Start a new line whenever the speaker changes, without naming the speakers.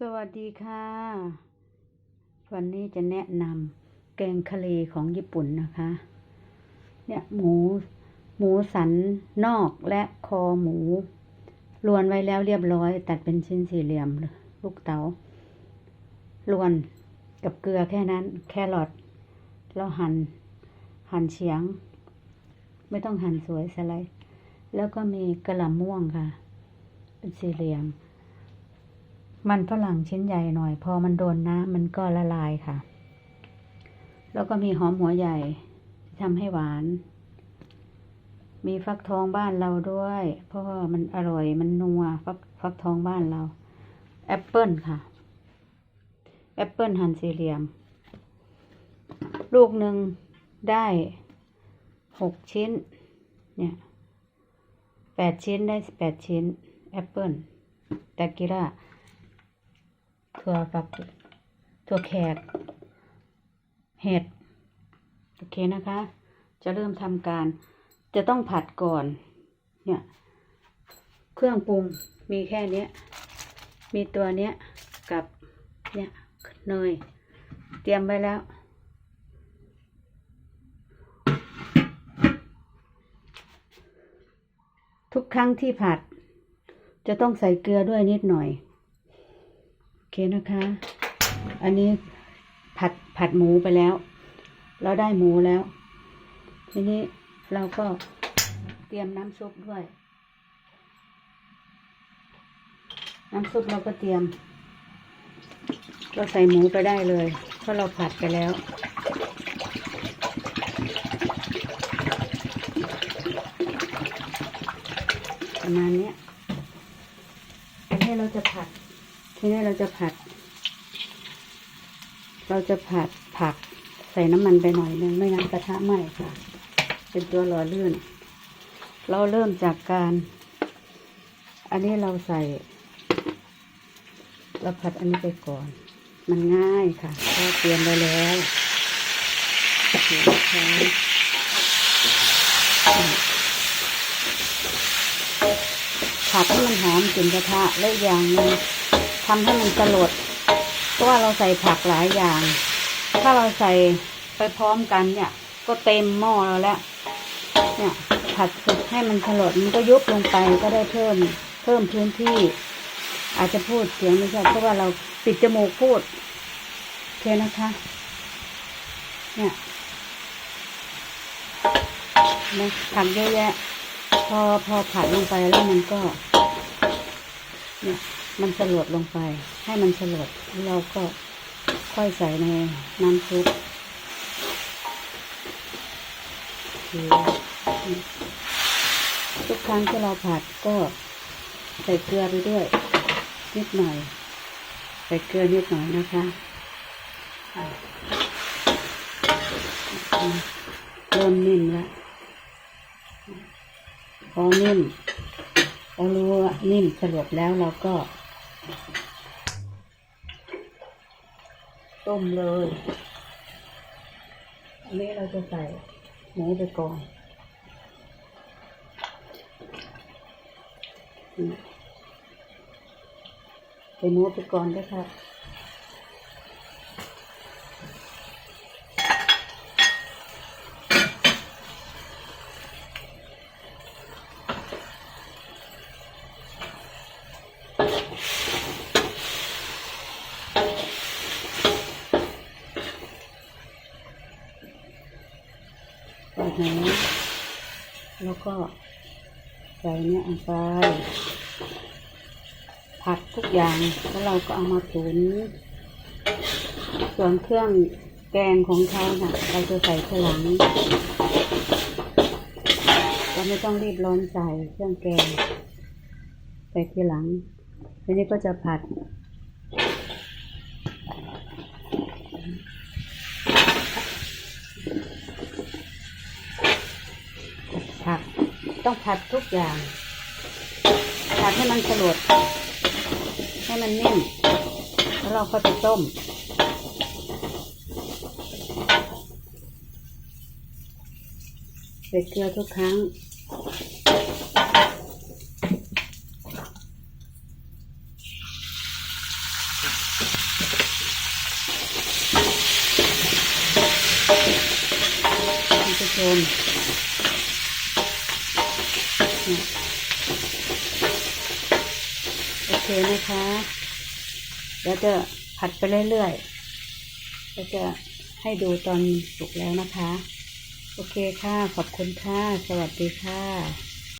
สวัสดีค่ะ วันนี้จะแนะนำแกงทะเลของญี่ปุ่นนะคะ เนี่ยหมู หมูสันนอกและคอหมู ลวนไว้แล้วเรียบร้อย ตัดเป็นชิ้นสี่เหลี่ยมลูกเต๋าลวนกับเกลือแค่นั้น แครอทแล้วหัน่นหั่นเฉียง ไม่ต้องหั่นสวยสไลด์แล้วก็มีกระหล่ำม่วงค่ะ เป็นสี่เหลี่ยม มันฝรั่งชิ้นใหญ่หน่อย พอมันโดนน้ำมันก็ละลายค่ะ แล้วก็มีหอมหัวใหญ่ทำให้หวาน มีฟักทองบ้านเราด้วย เพราะว่ามันอร่อยมันนัวฟักฟักทองบ้านเรา แอปเปิลค่ะ แอปเปิลหั่นสี่เหลี่ยม ลูกหนึ่งได้หกชิ้น เนี่ยแปดชิ้นได้แปดชิ้น แอปเปิลตากิระ ถั่วฝักถั่วแขก เห็ด โอเคนะคะ จะเริ่มทำการ จะต้องผัดก่อน เนี่ย เครื่องปรุงมีแค่เนี้ยมีตัวเนี้ยกับเนี่ยเนย เตรียมไว้แล้ว ทุกครั้งที่ผัด จะต้องใส่เกลือด้วยนิดหน่อย เคนะคะ อันนี้ผัดผัดหมูไปแล้ว เราได้หมูแล้ว ทีนี้เราก็เตรียมน้ำซุปด้วย น้ำซุปเราก็เตรียม เราใส่หมูไปได้เลยเพราะเราผัดไปแล้วประมาณเนี้ยทีนี้เราจะผัด ทีนี้เราจะผัด เราจะผัดผักใส่น้ำมันไปหน่อยนึงไม่งั้นกระทะไหม้ค่ะ เป็นตัวหล่อลื่น เราเริ่มจากการ อันนี้เราใส่ เราผัดอันนี้ไปก่อน มันง่ายค่ะเราเตรียมไว้แล้วเดี๋ยวนะคะผัดให้มันหอมกลิ่นกระทะและอย่างนึง ทำให้มันสลดเพราะว่าเราใส่ผักหลายอย่าง ถ้าเราใส่ไปพร้อมกันเนี่ย ก็เต็มหม้อเราแล้ว เนี่ย ผัดสุกให้มันสลดมันก็ยุบลงไปก็ได้เพิ่มเพิ่มพื้นที่ อาจจะพูดเสียงไม่ชัดเพราะว่าเราปิดจมูกพูดโอเคนะคะ เนี่ยนะผักเยอะแยะ พอพอผัดลงไปแล้วมันก็ เนี่ย มันสลดลงไป ให้มันสลดเราก็ค่อยใส่ในน้ำซุปทุกครั้งที่เราผัดก็ใส่เกลือไปด้วย นิดหน่อย ใส่เกลือนิดหน่อยนะคะเริ่มนิ่มแล้วพอนิ่มเรารู้ว่านิ่มสลบแล้วเราก็ ต้มเลย อันนี้เราจะใส่หมูไปก่อนใส่หมูไปก่อนด้วยค่ะ ใส่หมูแล้วก็ใส่เนี่ยลงไปผัดทุกอย่างแล้วเราก็เอามาตุ๋นส่วนเครื่องแกงของเขาน่ะ เราจะใส่ทีหลังเราไม่ต้องรีบร้อนใส่เครื่องแกงใส่ทีหลังทีนี้ก็จะผัด ต้องผัดทุกอย่าง ผัดให้มันสลดให้มันนิ่มแล้วเราก็จะต้ม ใส่เกลือทุกครั้งผู้ชม นะคะ แล้วจะผัดไปเรื่อยๆแล้วจะให้ดูตอนสุกแล้วนะคะ โอเคค่ะ ขอบคุณค่ะ สวัสดีค่ะ